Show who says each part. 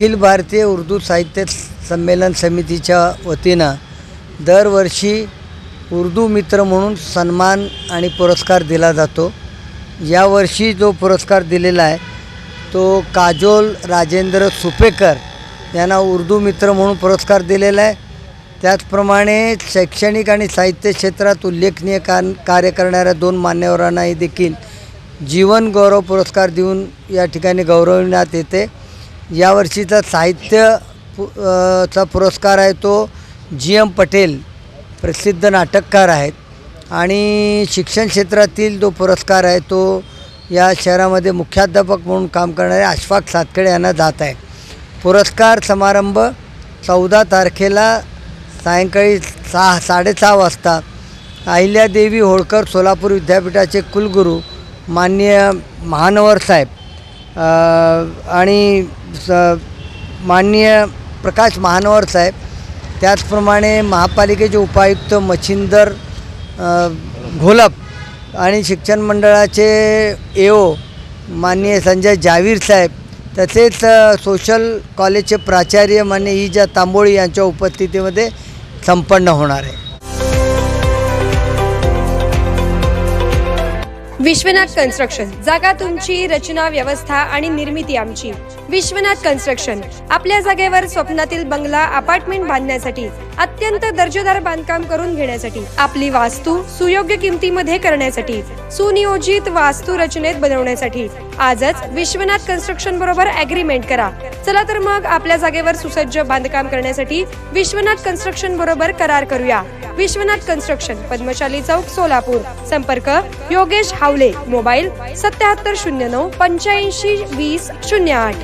Speaker 1: अखिल भारतीय उर्दू साहित्य संमेलन समितीच्या वतीनं दरवर्षी उर्दू मित्र म्हणून सन्मान आणि पुरस्कार दिला जातो. यावर्षी जो पुरस्कार दिलेला आहे तो काजोल राजेंद्र सुपेकर यांना उर्दू मित्र म्हणून पुरस्कार दिलेला आहे. त्याचप्रमाणे शैक्षणिक आणि साहित्य क्षेत्रात उल्लेखनीय कान कार्य करणाऱ्या दोन मान्यवरांनाही देखील जीवन गौरव पुरस्कार देऊन या ठिकाणी गौरवण्यात येते. यावर्षीचा साहित्य पु चा पुरस्कार आहे तो जी एम पटेल प्रसिद्ध नाटककार आहेत. आणि शिक्षण क्षेत्रातील जो पुरस्कार आहे तो या शहरामध्ये मुख्याध्यापक म्हणून काम करणारे अशफाक सातखेडे यांना जात आहे. पुरस्कार समारंभ चौदा तारखेला सायंकाळी सहा साडेसहा वाजता अहिल्यादेवी होळकर सोलापूर विद्यापीठाचे कुलगुरू माननीय महानवर साहेब आणि स माननीय प्रकाश महानवर साहेब त्याचप्रमाणे महापालिकेचे उपायुक्त मच्छिंदर घोलप आणि शिक्षण मंडळाचे ए ओ माननीय संजय जावीर साहेब तसेच सोशल कॉलेजचे प्राचार्य मान्य इजा तांबोळी यांच्या उपस्थितीमध्ये संपन्न होणार आहे.
Speaker 2: विश्वनाथ कन्स्ट्रक्शन. जागा तुमची रचना व्यवस्था आणि निर्मिती आमची. विश्वनाथ कन्स्ट्रक्शन. आपल्या जागेवर स्वप्नातील बंगला अपार्टमेंट बांधण्यासाठी अत्यंत दर्जेदार बांधकाम करून घेण्यासाठी आपली वास्तू सुयोग्य किमतीमध्ये करण्यासाठी सुनियोजित वास्तू रचनेत बनवण्यासाठी आजच विश्वनाथ कन्स्ट्रक्शन बरोबर अग्रीमेंट करा. चला तर मग आपल्या जागेवर सुसज्ज बांधकाम करण्यासाठी विश्वनाथ कन्स्ट्रक्शन बरोबर करार करूया. विश्वनाथ कन्स्ट्रक्शन पद्मशाली चौक सोलापूर. संपर्क योगेश हावले मोबाईल सत्याहत्तर शून्य नऊ पंच्याऐंशी वीस शून्य आठ.